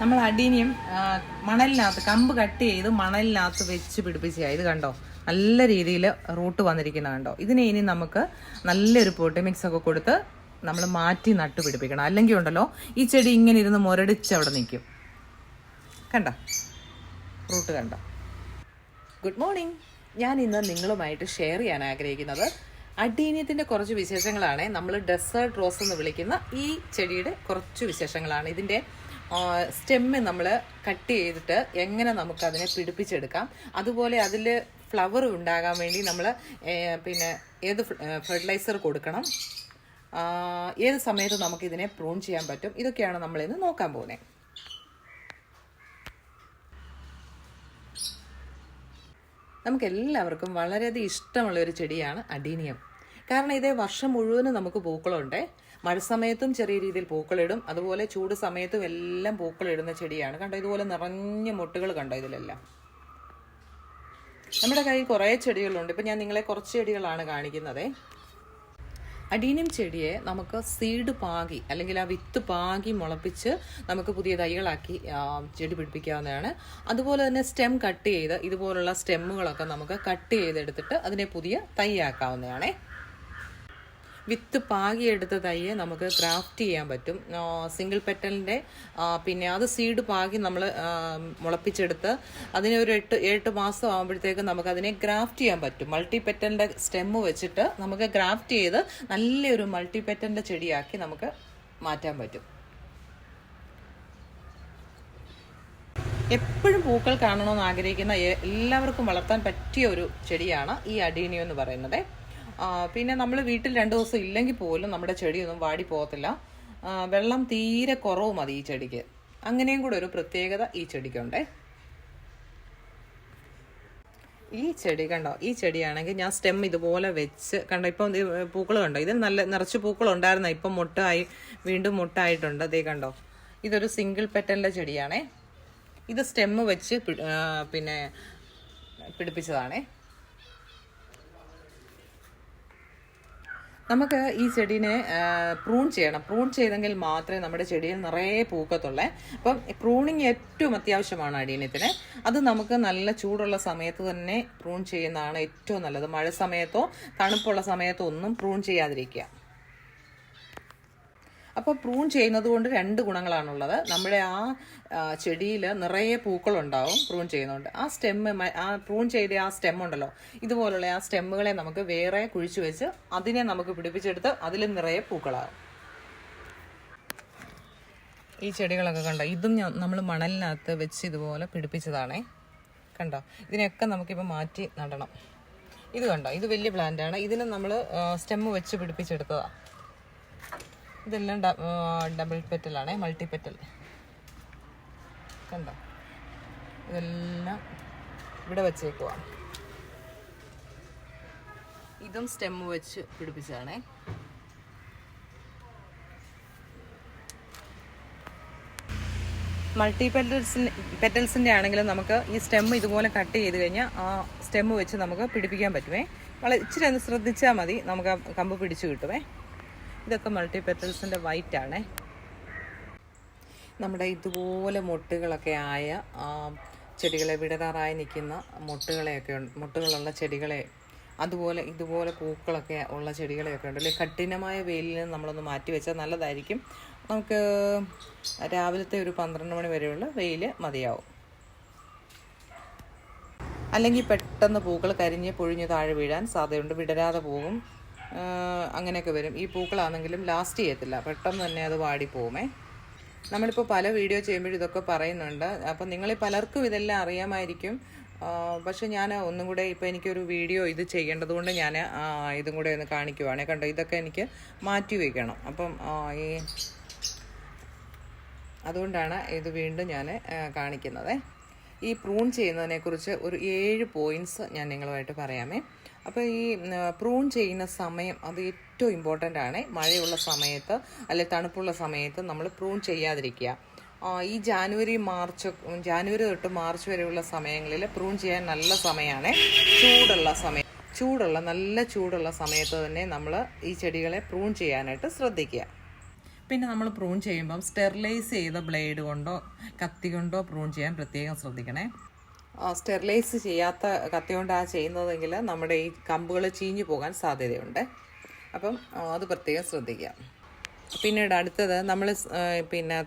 നമ്മൾ അടീനിയം മണലിനകത്ത് കമ്പ് കട്ട് ചെയ്ത് മണലിനകത്ത് വെച്ച് പിടിപ്പിച്ചാൽ ഇത് കണ്ടോ? നല്ല രീതിയിൽ റൂട്ട് വന്നിരിക്കുന്ന കണ്ടോ? ഇതിനെ ഇനി നമുക്ക് നല്ലൊരു പൊട്ടി മിക്സ് ഒക്കെ കൊടുത്ത് നമ്മൾ മാറ്റി നട്ട് പിടിപ്പിക്കണം. അല്ലെങ്കിൽ ഉണ്ടല്ലോ ഈ ചെടി ഇങ്ങനെ ഇരുന്ന് മുരടിച്ച് അവിടെ നിൽക്കും. കണ്ടോ? റൂട്ട് കണ്ടോ? ഗുഡ് മോർണിംഗ് ഞാൻ ഇന്ന് നിങ്ങളുമായിട്ട് ഷെയർ ചെയ്യാൻ ആഗ്രഹിക്കുന്നത് അഡീനിയത്തിന്റെ കുറച്ച് വിശേഷങ്ങളാണ്. നമ്മൾ ഡെസേർട്ട് റോസ് എന്ന് വിളിക്കുന്ന ഈ ചെടിയുടെ കുറച്ച് വിശേഷങ്ങളാണ്. ഇതിന്റെ സ്റ്റെമ്മ് നമ്മൾ കട്ട് ചെയ്തിട്ട് എങ്ങനെ നമുക്കതിനെ പിടിപ്പിച്ചെടുക്കാം. അതുപോലെ അതിൽ ഫ്ലവർ ഉണ്ടാകാൻ വേണ്ടി നമ്മൾ പിന്നെ ഏത് ഫെർട്ടിലൈസർ കൊടുക്കണം. ഏത് സമയത്ത് നമുക്കിതിനെ പ്രൂൺ ചെയ്യാൻ പറ്റും. ഇതൊക്കെയാണ് നമ്മളിന്ന് നോക്കാൻ പോകുന്നത് നമുക്ക് എല്ലാവർക്കും വളരെയധികം ഇഷ്ടമുള്ള ഒരു ചെടിയാണ് അഡീനിയം കാരണം ഇതേ വർഷം മുഴുവനും നമുക്ക് പൂക്കളുണ്ട്. മഴ സമയത്തും ചെറിയ രീതിയിൽ പൂക്കളിടും. അതുപോലെ ചൂട് സമയത്തും എല്ലാം പൂക്കളിടുന്ന ചെടിയാണ്. കണ്ടോ ഇതുപോലെ നിറഞ്ഞ മുട്ടുകൾ കണ്ടോ ഇതിലെല്ലാം? നമ്മുടെ കയ്യിൽ കുറേ ചെടികളുണ്ട്. ഇപ്പം ഞാൻ നിങ്ങളെ കുറച്ച് ചെടികളാണ് കാണിക്കുന്നത്. അടീനം ചെടിയെ നമുക്ക് സീഡ് പാകി അല്ലെങ്കിൽ ആ വിത്ത് പാകി മുളപ്പിച്ച് നമുക്ക് പുതിയ തൈകളാക്കി ചെടി പിടിപ്പിക്കാവുന്നതാണ്. അതുപോലെ തന്നെ സ്റ്റെം കട്ട് ചെയ്ത് ഇതുപോലുള്ള സ്റ്റെമ്മുകളൊക്കെ നമുക്ക് കട്ട് ചെയ്തെടുത്തിട്ട് അതിനെ പുതിയ തൈയാക്കാവുന്നതാണേ. വിത്ത് പാകിയെടുത്ത തൈയെ നമുക്ക് ക്രാഫ്റ്റ് ചെയ്യാൻ പറ്റും. സിംഗിൾ പെറ്റലിന്റെ പിന്നെ അത് സീഡ് പാകി നമ്മൾ മുളപ്പിച്ചെടുത്ത് അതിനെ ഒരു എട്ട് എട്ട് മാസം ആകുമ്പോഴത്തേക്ക് നമുക്ക് അതിനെ ഗ്രാഫ്റ്റ് ചെയ്യാൻ പറ്റും. മൾട്ടി പെറ്റലിന്റെ സ്റ്റെമ്മ് വെച്ചിട്ട് നമുക്ക് ഗ്രാഫ്റ്റ് ചെയ്ത് നല്ലൊരു മൾട്ടി പെറ്റലിന്റെ ചെടിയാക്കി നമുക്ക് മാറ്റാൻ പറ്റും. എപ്പോഴും പൂക്കൾ കാണണമെന്ന് ആഗ്രഹിക്കുന്ന എല്ലാവർക്കും വളർത്താൻ പറ്റിയ ഒരു ചെടിയാണ് ഈ അഡീനിയോ എന്ന് പറയുന്നത്. പിന്നെ നമ്മൾ വീട്ടിൽ രണ്ട് ദിവസം ഇല്ലെങ്കിൽ പോലും നമ്മുടെ ചെടിയൊന്നും വാടി പോകത്തില്ല. വെള്ളം തീരെ കുറവ് മതി ഈ ചെടിക്ക്. അങ്ങനെയും കൂടെ ഒരു പ്രത്യേകത ഈ ചെടിക്കുണ്ടേ. ഈ ചെടി കണ്ടോ? ഈ ചെടിയാണെങ്കിൽ ഞാൻ സ്റ്റെം ഇതുപോലെ വെച്ച് കണ്ടോ ഇപ്പം പൂക്കൾ കണ്ടോ? ഇത് നല്ല നിറച്ച് പൂക്കൾ ഉണ്ടായിരുന്ന? ഇപ്പം മുട്ടായി വീണ്ടും മുട്ടായിട്ടുണ്ട്. ദേ കണ്ടോ? ഇതൊരു സിംഗിൾ പെറ്റലിന്റെ ചെടിയാണേ. ഇത് സ്റ്റെമ്മ് വെച്ച് പിന്നെ പിടിപ്പിച്ചതാണേ. നമുക്ക് ഈ ചെടീനെ പ്രൂൺ ചെയ്യണം. പ്രൂൺ ചെയ്തെങ്കിൽ മാത്രമേ നമ്മുടെ ചെടിയിൽ നിറയെ പൂക്കത്തുള്ളേ. അപ്പം പ്രൂണിങ് ഏറ്റവും അത്യാവശ്യമാണ് അടീനത്തിന്. അത് നമുക്ക് നല്ല ചൂടുള്ള സമയത്ത് തന്നെ പ്രൂൺ ചെയ്യുന്നതാണ് ഏറ്റവും നല്ലത്. മഴ സമയത്തോ തണുപ്പുള്ള സമയത്തോ ഒന്നും പ്രൂൺ ചെയ്യാതിരിക്കുക. അപ്പോൾ പ്രൂൺ ചെയ്യുന്നത് കൊണ്ട് രണ്ട് ഗുണങ്ങളാണുള്ളത്. നമ്മുടെ ആ ചെടിയിൽ നിറയെ പൂക്കൾ ഉണ്ടാവും പ്രൂൺ ചെയ്യുന്നതുകൊണ്ട് ആ സ്റ്റെമ്മ് ആ പ്രൂൺ ചെയ്ത ആ സ്റ്റെം ഉണ്ടല്ലോ. ഇതുപോലുള്ള ആ സ്റ്റെമ്മുകളെ നമുക്ക് വേറെ കുഴിച്ചു വെച്ച് അതിനെ നമുക്ക് പിടിപ്പിച്ചെടുത്ത് അതിലും നിറയെ പൂക്കളാകും. ഈ ചെടികളൊക്കെ കണ്ടോ? ഇതും നമ്മൾ മണലിനകത്ത് വെച്ച് ഇതുപോലെ പിടിപ്പിച്ചതാണേ. കണ്ടോ? ഇതിനെയൊക്കെ നമുക്കിപ്പോൾ മാറ്റി നടണം. ഇത് കണ്ടോ? ഇത് വലിയ പ്ലാന്റാണ് ഇതിന് നമ്മൾ സ്റ്റെമ്മ് വെച്ച് പിടിപ്പിച്ചെടുത്തതാണ് ഇതെല്ലാം ഡബിൾ പെറ്റലാണ് മൾട്ടി പെറ്റൽ കണ്ടോ? ഇതെല്ലാം ഇവിടെ വെച്ചേക്കുക ഇതും സ്റ്റെമ്മ് വെച്ച് പിടിപ്പിച്ചതാണേ. മൾട്ടി പെറ്റൽസിന് പെറ്റൽസിന്റെ ആണെങ്കിലും നമുക്ക് ഈ സ്റ്റെം ഇതുപോലെ കട്ട് ചെയ്ത് കഴിഞ്ഞാൽ ആ സ്റ്റെമ്മ് വെച്ച് നമുക്ക് പിടിപ്പിക്കാൻ പറ്റുമേ വളരെ ഇച്ചിരി ഒന്ന് ശ്രദ്ധിച്ചാൽ മതി നമുക്ക് കമ്പ് പിടിച്ചു കിട്ടുമേ ഇതൊക്കെ മൾട്ടി പെറ്റൽസിന്റെ വൈറ്റ് ആണേ. നമ്മുടെ ഇതുപോലെ മുട്ടുകളൊക്കെ ആയ ചെടികളെ വിടരാറായി നിൽക്കുന്ന മൊട്ടുകളെയൊക്കെ ഉണ്ട്. മൊട്ടുകളുള്ള ചെടികളെ അതുപോലെ ഇതുപോലെ പൂക്കളൊക്കെ ഉള്ള ചെടികളെയൊക്കെ ഉണ്ട്. അല്ലെങ്കിൽ കഠിനമായ വെയിലിൽ നിന്ന് നമ്മളൊന്ന് മാറ്റി വെച്ചാൽ നല്ലതായിരിക്കും. നമുക്ക് രാവിലത്തെ ഒരു പന്ത്രണ്ട് മണി വരെയുള്ള വെയിൽ മതിയാവും. അല്ലെങ്കിൽ പെട്ടെന്ന് പൂക്കൾ കരിഞ്ഞ് പൊഴിഞ്ഞ് താഴെ വീഴാൻ സാധ്യതയുണ്ട്. വിടരാതെ പോകും. അങ്ങനെയൊക്കെ വരും. ഈ പൂക്കളാണെങ്കിലും ലാസ്റ്റ് ചെയ്യത്തില്ല. പെട്ടെന്ന് തന്നെ അത് വാടിപ്പോകുമേ നമ്മളിപ്പോൾ പല വീഡിയോ ചെയ്യുമ്പോഴും ഇതൊക്കെ പറയുന്നുണ്ട്. അപ്പം നിങ്ങളിൽ പലർക്കും ഇതെല്ലാം അറിയാമായിരിക്കും. പക്ഷെ ഞാൻ ഒന്നും കൂടെ ഇപ്പോൾ എനിക്കൊരു വീഡിയോ ഇത് ചെയ്യേണ്ടതുകൊണ്ട് ഞാൻ ഇതും കൂടെ ഒന്ന് കാണിക്കുവാണ്. കണ്ടോ ഇതൊക്കെ എനിക്ക് മാറ്റി വയ്ക്കണം അപ്പം ഈ അതുകൊണ്ടാണ് ഇത് വീണ്ടും ഞാൻ കാണിക്കുന്നത്. ഈ പ്രൂൺ ചെയ്യുന്നതിനെക്കുറിച്ച് ഒരു ഏഴ് പോയിന്റ്സ് ഞാൻ നിങ്ങളുമായിട്ട് പറയാമേ. അപ്പോൾ ഈ പ്രൂൺ ചെയ്യുന്ന സമയം അത് ഏറ്റവും ഇമ്പോർട്ടന്റ് ആണ്. മഴയുള്ള സമയത്ത് അല്ലെ തണുപ്പുള്ള സമയത്ത് നമ്മൾ പ്രൂൺ ചെയ്യാതിരിക്കുക. ഈ ജാനുവരി മാർച്ച് ജാനുവരി തൊട്ട് മാർച്ച് വരെയുള്ള സമയങ്ങളിൽ പ്രൂൺ ചെയ്യാൻ നല്ല സമയമാണ് ചൂടുള്ള സമയം ചൂടുള്ള നല്ല ചൂടുള്ള സമയത്ത് തന്നെ നമ്മൾ ഈ ചെടികളെ പ്രൂൺ ചെയ്യാനായിട്ട് ശ്രദ്ധിക്കുക. പിന്നെ നമ്മൾ പ്രൂൺ ചെയ്യുമ്പം സ്റ്റെറിലൈസ് ചെയ്ത ബ്ലേഡ് കൊണ്ടോ കത്തി കൊണ്ടോ പ്രൂൺ ചെയ്യാൻ പ്രത്യേകം ശ്രദ്ധിക്കണേ. സ്റ്റെറിലൈസ് ചെയ്യാത്ത കത്തി കൊണ്ടാണ് ചെയ്യുന്നതെങ്കിൽ നമ്മുടെ ഈ കമ്പുകൾ ചീഞ്ഞു പോകാൻ സാധ്യതയുണ്ട്. അപ്പം അത് പ്രത്യേകം ശ്രദ്ധിക്കുക. പിന്നീട് അടുത്തത് നമ്മൾ പിന്നെ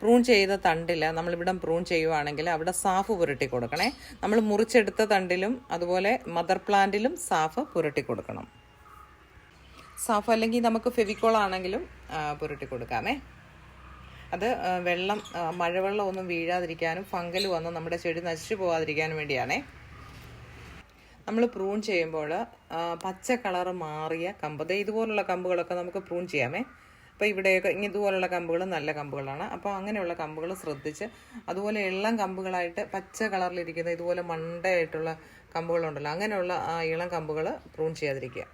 പ്രൂൺ ചെയ്ത തണ്ടിൽ നമ്മളിവിടെ പ്രൂൺ ചെയ്യുവാണെങ്കിൽ അവിടെ സാഫ് പുരട്ടി കൊടുക്കണേ. നമ്മൾ മുറിച്ചെടുത്ത തണ്ടിലും അതുപോലെ മദർ പ്ലാന്റിലും സാഫ് പുരട്ടി കൊടുക്കണം. സാഫ് അല്ലെങ്കിൽ നമുക്ക് ഫെവിക്കോൾ ആണെങ്കിലും പുരട്ടി കൊടുക്കാമേ. അത് വെള്ളം മഴവെള്ളം ഒന്നും വീഴാതിരിക്കാനും ഫംഗൽ വന്ന് നമ്മുടെ ചെടി നശിച്ചു പോകാതിരിക്കാനും വേണ്ടിയാണേ. നമ്മൾ പ്രൂൺ ചെയ്യുമ്പോൾ പച്ച കളറ് മാറിയ കമ്പ് അത് ഇതുപോലുള്ള കമ്പുകളൊക്കെ നമുക്ക് പ്രൂൺ ചെയ്യാമേ. അപ്പോൾ ഇവിടെയൊക്കെ ഇങ്ങനെ ഇതുപോലുള്ള കമ്പുകൾ നല്ല കമ്പുകളാണ്. അപ്പോൾ അങ്ങനെയുള്ള കമ്പുകൾ ശ്രദ്ധിച്ച് അതുപോലെ ഇളം കമ്പുകളായിട്ട് പച്ച കളറിലിരിക്കുന്ന ഇതുപോലെ മണ്ടയായിട്ടുള്ള കമ്പുകളുണ്ടല്ലോ അങ്ങനെയുള്ള ആ ഇളം കമ്പുകൾ പ്രൂൺ ചെയ്യാതിരിക്കുക.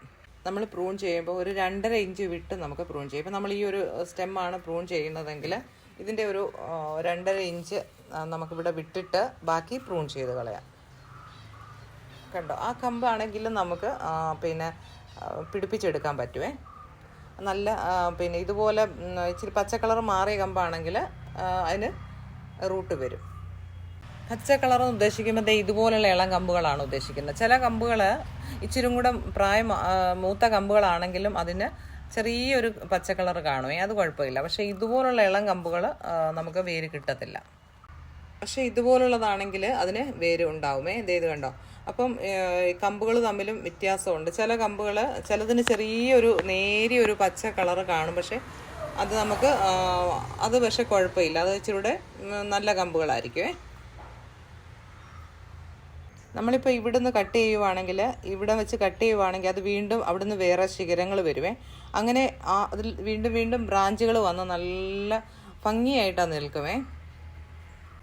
നമ്മൾ പ്രൂൺ ചെയ്യുമ്പോൾ ഒരു രണ്ടര ഇഞ്ച് വിട്ട് നമുക്ക് പ്രൂൺ ചെയ്യാം. ഇപ്പം നമ്മൾ ഈ ഒരു സ്റ്റെമ്മാണ് പ്രൂൺ ചെയ്യുന്നതെങ്കിൽ ഇതിന്റെ ഒരു രണ്ടര ഇഞ്ച് നമുക്കിവിടെ വിട്ടിട്ട് ബാക്കി പ്രൂൺ ചെയ്ത് കളയാം. കണ്ടോ? ആ കമ്പാണെങ്കിൽ നമുക്ക് പിന്നെ പിടിപ്പിച്ചെടുക്കാൻ പറ്റുമേ നല്ല പിന്നെ ഇതുപോലെ ഇച്ചിരി പച്ച കളർ മാറിയ കമ്പാണെങ്കിൽ അതിന് റൂട്ട് വരും. പച്ച കളർ ഉദ്ദേശിക്കുമ്പോൾ ഇതുപോലെയുള്ള ഇതുപോലുള്ള ഇളം കമ്പുകളാണ് ഉദ്ദേശിക്കുന്നത്. ചില കമ്പുകൾ ഇച്ചിരി കൂടെ പ്രായം മൂത്ത കമ്പുകളാണെങ്കിലും അതിന് ചെറിയൊരു പച്ച കളർ കാണുമേ അത് കുഴപ്പമില്ല. പക്ഷേ ഇതുപോലുള്ള ഇളം കമ്പുകൾ നമുക്ക് വേര് കിട്ടത്തില്ല. പക്ഷെ ഇതുപോലുള്ളതാണെങ്കിൽ അതിന് വേര് ഉണ്ടാവുമേ? ഇത് കണ്ടോ? അപ്പം കമ്പുകൾ തമ്മിലും വ്യത്യാസമുണ്ട്. ചില കമ്പുകൾ ചിലതിന് ചെറിയൊരു നേരിയൊരു പച്ച കളർ കാണും. പക്ഷെ അത് നമുക്ക് അത് പക്ഷെ കുഴപ്പമില്ല. അത് ഇച്ചിരൂടെ നല്ല കമ്പുകളായിരിക്കുമേ നമ്മളിപ്പോൾ ഇവിടുന്ന് കട്ട് ചെയ്യുവാണെങ്കിൽ ഇവിടെ വെച്ച് കട്ട് ചെയ്യുവാണെങ്കിൽ അത് വീണ്ടും അവിടുന്ന് വേറെ ശിഖരങ്ങൾ വരുവേ. അങ്ങനെ ആ അതിൽ വീണ്ടും വീണ്ടും ബ്രാഞ്ചുകൾ വന്ന് നല്ല ഭംഗിയായിട്ടാണ് നിൽക്കുമേ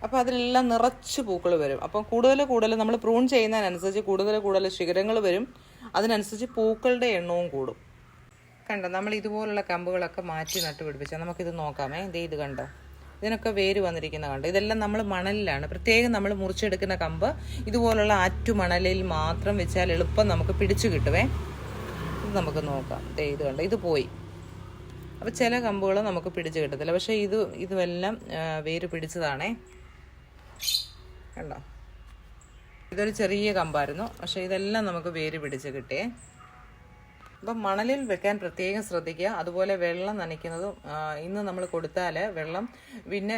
അപ്പോൾ അതിലെല്ലാം നിറച്ച് പൂക്കൾ വരും. അപ്പം കൂടുതൽ കൂടുതൽ നമ്മൾ പ്രൂൺ ചെയ്യുന്നതിനനുസരിച്ച് കൂടുതൽ കൂടുതൽ ശിഖരങ്ങൾ വരും. അതിനനുസരിച്ച് പൂക്കളുടെ എണ്ണവും കൂടും. കണ്ടോ നമ്മൾ ഇതുപോലുള്ള കമ്പുകളൊക്കെ മാറ്റി നട്ടുപിടിപ്പിച്ചാൽ നമുക്കിത് നോക്കാമേ. ദേ ഇത് കണ്ടോ. ഇതിനൊക്കെ വേര് വന്നിരിക്കുന്ന കണ്ട്. ഇതെല്ലാം നമ്മൾ മണലിലാണ്. പ്രത്യേകം നമ്മൾ മുറിച്ചെടുക്കുന്ന കമ്പ് ഇതുപോലുള്ള ആറ്റു മണലിൽ മാത്രം വെച്ചാൽ എളുപ്പം നമുക്ക് പിടിച്ചു കിട്ടുവേ. ഇത് നമുക്ക് നോക്കാം. ഇത് കണ്ട്. ഇത് പോയി. അപ്പോൾ ചില കമ്പുകൾ നമുക്ക് പിടിച്ച് കിട്ടത്തില്ല. പക്ഷേ ഇത് ഇതുമെല്ലാം വേര് പിടിച്ചതാണേ. കണ്ടോ? ഇതൊരു ചെറിയ കമ്പായിരുന്നു. പക്ഷേ ഇതെല്ലാം നമുക്ക് വേര് പിടിച്ച് കിട്ടിയേ. അപ്പം മണലിൽ വെക്കാൻ പ്രത്യേകം ശ്രദ്ധിക്കുക. അതുപോലെ വെള്ളം നനയ്ക്കുന്നതും ഇന്ന് നമ്മൾ കൊടുത്താൽ വെള്ളം പിന്നെ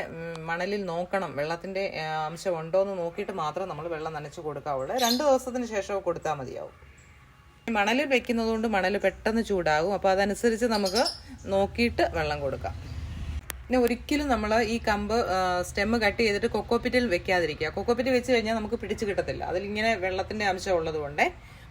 മണലിൽ നോക്കണം. വെള്ളത്തിന്റെ അംശം ഉണ്ടോ എന്ന് നോക്കിയിട്ട് മാത്രം നമ്മൾ വെള്ളം നനച്ച് കൊടുക്കാവുള്ളൂ. രണ്ട് ദിവസത്തിന് ശേഷം കൊടുത്താൽ മതിയാവും. മണലിൽ വെക്കുന്നത് കൊണ്ട് മണൽ പെട്ടെന്ന് ചൂടാകും. അപ്പോൾ അതനുസരിച്ച് നമുക്ക് നോക്കിയിട്ട് വെള്ളം കൊടുക്കാം. പിന്നെ ഒരിക്കലും നമ്മൾ ഈ കമ്പ് സ്റ്റെമ്മ് കട്ട് ചെയ്തിട്ട് കൊക്കോപ്പിറ്റിൽ വെക്കാതിരിക്കുക. കൊക്കോപ്പിറ്റ് വെച്ച് കഴിഞ്ഞാൽ നമുക്ക് പിടിച്ച് കിട്ടത്തില്ല. അതിലിങ്ങനെ വെള്ളത്തിന്റെ അംശം ഉള്ളത് കൊണ്ടേ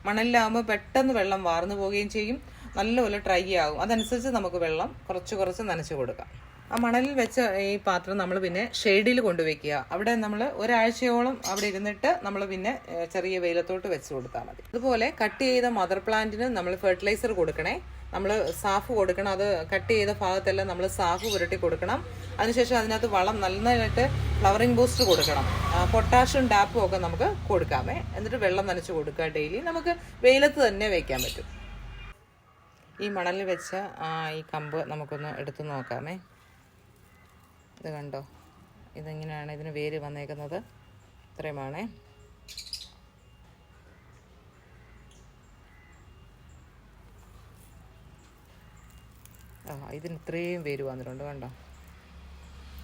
മണലിലാകുമ്പോൾ പെട്ടെന്ന് വെള്ളം വാർന്നു പോവുകയും ചെയ്യും. നല്ലപോലെ ഡ്രൈ ആകും അതനുസരിച്ച് നമുക്ക് വെള്ളം കുറച്ച് കുറച്ച് നനച്ച് കൊടുക്കാം. ആ മണലിൽ വെച്ച ഈ പാത്രം നമ്മൾ പിന്നെ ഷെയ്ഡിൽ കൊണ്ടുവയ്ക്കുക. അവിടെ നമ്മൾ ഒരാഴ്ചയോളം അവിടെ ഇരുന്നിട്ട് നമ്മൾ പിന്നെ ചെറിയ വെയിലത്തോട്ട് വെച്ച് കൊടുത്താൽ മതി. അതുപോലെ കട്ട് ചെയ്ത മദർ പ്ലാന്റിന് നമ്മൾ ഫെർട്ടിലൈസർ കൊടുക്കണേ. നമ്മൾ സാഫ് കൊടുക്കണം. അത് കട്ട് ചെയ്ത ഭാഗത്തെല്ലാം നമ്മൾ സാഫ് പുരട്ടി കൊടുക്കണം. അതിനുശേഷം അതിനകത്ത് വളം നന്നായിട്ട് ഫ്ലവറിംഗ് ബൂസ്റ്റ് കൊടുക്കണം. പൊട്ടാഷ്യം ഡാപ്പും ഒക്കെ നമുക്ക് കൊടുക്കാമേ. എന്നിട്ട് വെള്ളം നനച്ച് കൊടുക്കുക ഡെയിലി. നമുക്ക് വെയിലത്ത് തന്നെ വയ്ക്കാൻ പറ്റും. ഈ മണലിൽ വെച്ച ഈ കമ്പ് നമുക്കൊന്ന് എടുത്തു നോക്കാമേ. ഇത് കണ്ടോ? ഇതെങ്ങനെയാണ് ഇതിന് വേര് വന്നേക്കുന്നത്? ഇത്രയുമാണേ. ആ ഇതിന് ഇത്രയും വേര് വന്നിട്ടുണ്ട് കണ്ടോ?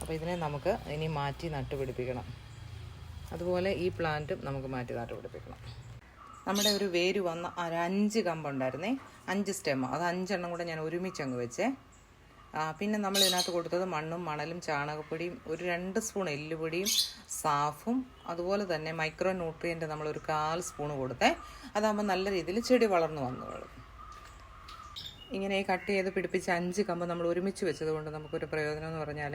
അപ്പോൾ ഇതിനെ നമുക്ക് ഇനി മാറ്റി നട്ടുപിടിപ്പിക്കണം. അതുപോലെ ഈ പ്ലാന്റും നമുക്ക് മാറ്റി നട്ടുപിടിപ്പിക്കണം. നമ്മുടെ ഒരു വേര് വന്ന ഒരു അഞ്ച് കമ്പുണ്ടായിരുന്നേ. അഞ്ച് സ്റ്റെം അത് അഞ്ചെണ്ണം കൂടെ ഞാൻ ഒരുമിച്ച് അങ്ങ് വെച്ചേ. പിന്നെ നമ്മൾ ഇതിനകത്ത് കൊടുത്തത് മണ്ണും മണലും ചാണകപ്പൊടിയും ഒരു രണ്ട് സ്പൂൺ എല്ലുപൊടിയും സാഫും അതുപോലെ തന്നെ മൈക്രോ ന്യൂട്രിയന്റ് നമ്മൾ ഒരു കാൽ സ്പൂൺ കൊടുത്തേ. അതാകുമ്പോൾ നല്ല രീതിയിൽ ചെടി വളർന്നു വന്നോളും ഇങ്ങനെ കട്ട് ചെയ്ത് പിടിപ്പിച്ച് അഞ്ച് കമ്പ് നമ്മൾ ഒരുമിച്ച് വെച്ചത് കൊണ്ട് നമുക്കൊരു പ്രയോജനം എന്ന് പറഞ്ഞാൽ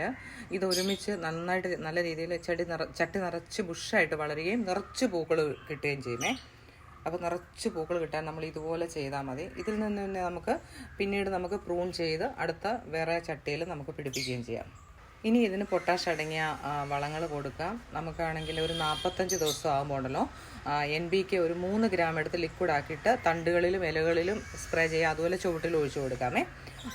ഇത് ഒരുമിച്ച് നന്നായിട്ട് നല്ല രീതിയിൽ ചെടി നിറ ചട്ടി നിറച്ച് ബുഷായിട്ട് വളരുകയും നിറച്ച് പൂക്കൾ കിട്ടുകയും ചെയ്യുമേ അപ്പോൾ നിറച്ച് പൂക്കൾ കിട്ടാൻ നമ്മൾ ഇതുപോലെ ചെയ്താൽ മതി. ഇതിൽ നിന്ന് തന്നെ നമുക്ക് പിന്നീട് നമുക്ക് പ്രൂൺ ചെയ്ത് അടുത്ത വേറെ ചട്ടിയിൽ നമുക്ക് പിടിപ്പിക്കുകയും ചെയ്യാം. ഇനി ഇതിന് പൊട്ടാഷ് അടങ്ങിയ വളങ്ങൾ കൊടുക്കാം. നമുക്കാണെങ്കിൽ ഒരു നാൽപ്പത്തഞ്ച് ദിവസം ആകുമ്പോൾ ഉണ്ടല്ലോ എൻ ബി കെ ഒരു മൂന്ന് ഗ്രാം എടുത്ത് ലിക്വിഡ് ആക്കിയിട്ട് തണ്ടുകളിലും ഇലകളിലും സ്പ്രേ ചെയ്യുക അതുപോലെ ചുവട്ടിൽ ഒഴിച്ചു കൊടുക്കാമേ.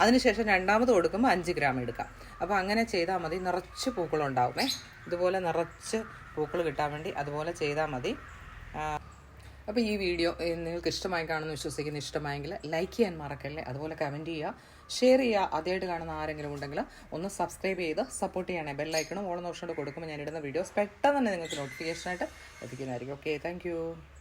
അതിനുശേഷം രണ്ടാമത് കൊടുക്കുമ്പോൾ അഞ്ച് ഗ്രാം എടുക്കാം. അപ്പോൾ അങ്ങനെ ചെയ്താൽ മതി. നിറച്ച് പൂക്കളുണ്ടാവുമേ. ഇതുപോലെ നിറച്ച് പൂക്കൾ കിട്ടാൻ വേണ്ടി അതുപോലെ ചെയ്താൽ മതി. അപ്പോൾ ഈ വീഡിയോ നിങ്ങൾക്ക് ഇഷ്ടമായി കാണുമെന്ന് വിശ്വസിക്കുന്നു ഇഷ്ടമായെങ്കിൽ ലൈക്ക് ചെയ്യാൻ മറക്കല്ലേ? അതുപോലെ കമന്റ് ചെയ്യുക ഷെയർ ചെയ്യുക ആദ്യമായിട്ട് കാണുന്ന ആരെങ്കിലും ഉണ്ടെങ്കിൽ ഒന്ന് സബ്സ്ക്രൈബ് ചെയ്ത് സപ്പോർട്ട് ചെയ്യണേ. ബെല്ലൈക്കണം ഓളം നോഷോണ്ട് കൊടുക്കുമ്പോൾ ഞാൻ ഇടുന്ന വീഡിയോസ് പെട്ടെന്ന് തന്നെ നിങ്ങൾക്ക് നോട്ടിഫിക്കേഷനായിട്ട് ലഭിക്കുന്നതായിരിക്കും. Okay thank